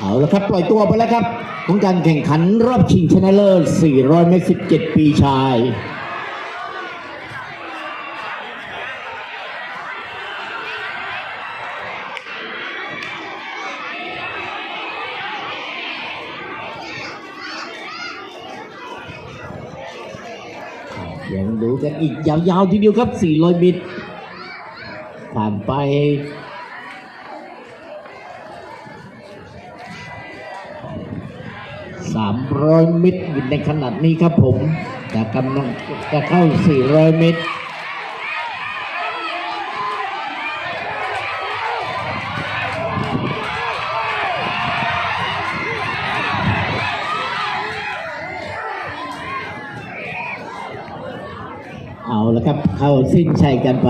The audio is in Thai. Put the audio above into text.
เอาละครับปล่อยตัวไปแล้วครับ ของการแข่งขันรอบชิงชนะเลิศ 400 เมตร 17 ปีชายยังดูกันอีกยาวๆทีเดียวครับ 400 เมตรผ่านไป 300 เมตรอยู่ในขนาดนี้ครับผมจะกำลังจะเข้า 400 เมตรเอาละครับ เข้าสิ้นชัยกันไป